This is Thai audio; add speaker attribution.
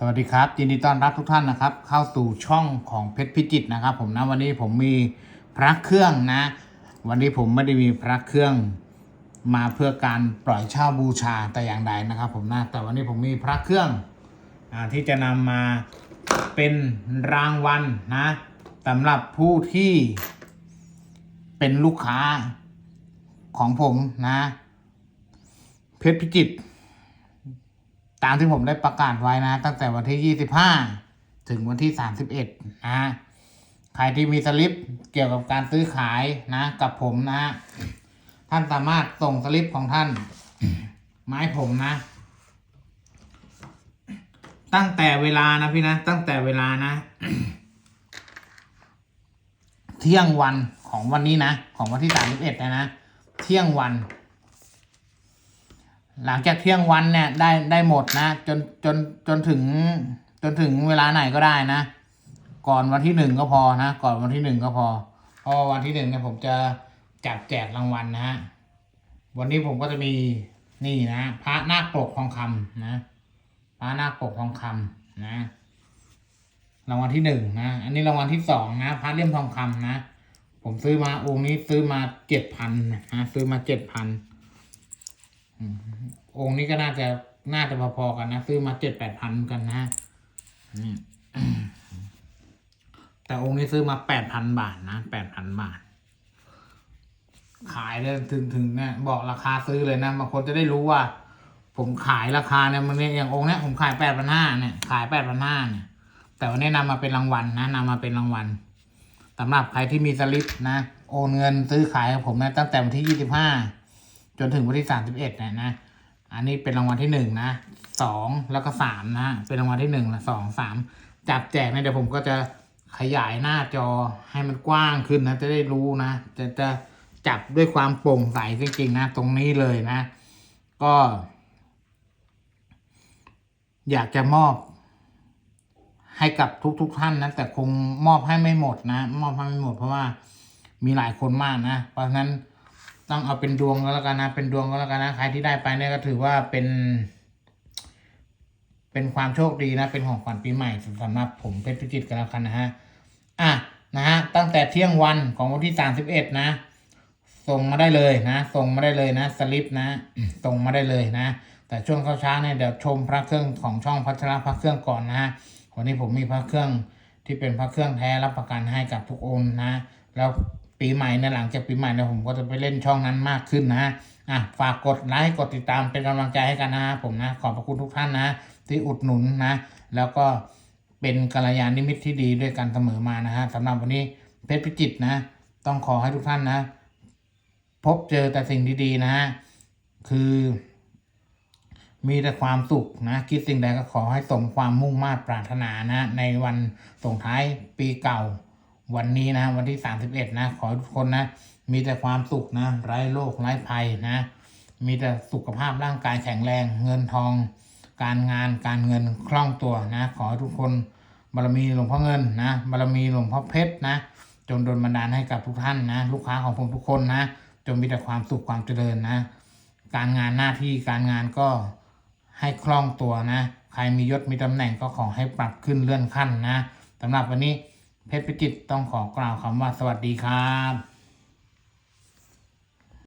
Speaker 1: สวัสดีครับยินดีต้อนรับทุกท่านนะครับ เข้าสู่ช่องของเพชรพิจิตนะครับ ผมนะวันนี้ผมมีพระเครื่องนะ วันนี้ผมไม่ได้มีพระเครื่องมาเพื่อการปล่อยเช่าบูชาแต่อย่างใดนะครับ ผมนะแต่วันนี้ผมมีพระเครื่องอที่จะนำมาเป็นรางวัลนะสำหรับผู้ที่เป็นลูกค้าของผมนะ เพชรพิจิตร ตามที่ผมได้ประกาศไว้นะ ตั้งแต่วันที่ 25 ถึงวันที่ 31 นะใครที่มีสลิปเกี่ยวกับการซื้อขายนะ กับผมนะท่านสามารถส่งสลิปของท่านมาให้ผมนะ ตั้งแต่เวลานะพี่นะ ตั้งแต่เวลานะ เที่ยงวันของวันนี้นะ ของวันที่31นะนะ เที่ยงวัน หลังจากเที่ยงวันเนี่ยได้ได้หมดนะจนจนจนถึงจนถึงเวลาไหนก็ได้นะ ก่อนวันที่หนึ่งก็พอนะก่อนวันที่หนึ่งก็พอเพราะวันที่หนึ่งเนี่ยผมจะจับแจกรางวัลนะฮะวันนี้ผมก็จะมีนี่นะพระนาคปกทองคำนะพระนาคปกทองคำนะ รางวัลที่หนึ่งนะอันนี้รางวัลที่สองนะพระเลี่ยมทองคำนะ ผมซื้อมาองค์นี้ซื้อมาเจ็ดพันนะซื้อมาเจ็ดพัน องค์นี้ก็น่าจะน่าจะพอๆกันนะ ซื้อมาเจ็ดแปดพันกันนะนี่แต่องค์นี้ซื้อมาแปดพันบาทนะแปดพันบาท ขายเลยถึงถึงเนี่ยบอกราคาซื้อเลยนะบางคนจะได้รู้ว่า ผมขายราคาเนี่ยมันเนี่ยอย่างองค์เนี้ยผมขายแปดพันห้าเนี่ยขายแปดพันห้าเนี่ย แต่วันนี้นำมาเป็นรางวัลนะนำมาเป็นรางวัลสำหรับใครที่มีสลิปนะ โอนเงินซื้อขายกับผมนะตั้งแต่วันที่ยี่สิบห้า จนถึงวันที่สามสิบเอ็ดนะนะอันนี้เป็นรางวัลที่หนึ่งนะสองแล้วก็สามนะเป็นรางวัลที่หนึ่งละสองสามจับแจกเนี่ยเดี๋ยวผมก็จะขยายหน้าจอให้มันกว้างขึ้นนะ จะได้รู้นะ จะจะจับด้วยความโปร่งใสจริงๆนะ ตรงนี้เลยนะ ก็ อยากจะมอบ ให้กับทุกๆทท่านนะ แต่คงมอบให้ไม่หมดนะ มอบให้ไม่หมดเพราะว่ามีหลายคนมากนะ เพราะฉะนั้น ต้องเอาเป็นดวงก็แล้วกันนะ เป็นดวงก็แล้วกันนะ ใครที่ได้ไปเนี่ยก็ถือว่าเป็น เป็นความโชคดีนะ เป็นของขวัญปีใหม่สำหรับผมเพชรพิจิตกันแล้วกันนะฮะ อะนะฮะ ตั้งแต่เที่ยงวันของวันที่สามสิบเอ็ดนะ ส่งมาได้เลยนะ ส่งมาได้เลยนะ สลิปนะ ส่งมาได้เลยนะ แต่ช่วงเช้าๆเนี่ยเดี๋ยวชมพระเครื่องของช่องพัชระพระเครื่องก่อนนะฮะ วันนี้ผมมีพระเครื่องที่เป็นพระเครื่องแท้รับประกันให้กับทุกองค์นะ แล้ว ปีใหม่เนี่ยหลังจากปีใหม่เนี่ยผมก็จะไปเล่นช่องนั้นมากขึ้นนะอะฝากกดไลค์กดติดตามเป็นกำลังใจให้กันนะผมนะขอบพระคุณทุกท่านนะ ที่อุดหนุนนะ แล้วก็เป็นกัลยาณมิตรที่ดีด้วยกันเสมอมานะฮะสำหรับวันนี้เพชรพิจิตนะ ต้องขอให้ทุกท่านนะ พบเจอแต่สิ่งดีๆนะฮะคือ มีแต่ความสุขนะ คิดสิ่งใดก็ขอให้สมความมุ่งมา่ปรารถนานะ ในวันส่งท้ายปีเก่า วันนี้นะ วันที่สามสิบเอ็ดนะ ขอทุกคนนะ มีแต่ความสุขนะ ไร้โรคไร้ภัยนะ มีแต่สุขภาพร่างกายแข็งแรง เงินทอง การงานการเงินคล่องตัวนะ ขอทุกคนบารมีหลวงพ่อเงินนะบารมีหลวงพ่อเพชรนะ จงดลบันดาลให้กับทุกท่านนะ ลูกค้าของผมทุกคนนะ จงมีแต่ความสุขความเจริญนะ การงานหน้าที่การงานก็ให้คล่องตัวนะ ใครมียศมีตำแหน่งก็ขอให้ปรับขึ้นเลื่อนขั้นนะสำหรับวันนี้ เพชรพิจิตต้องขอกล่าวคำว่าสวัสดีครับ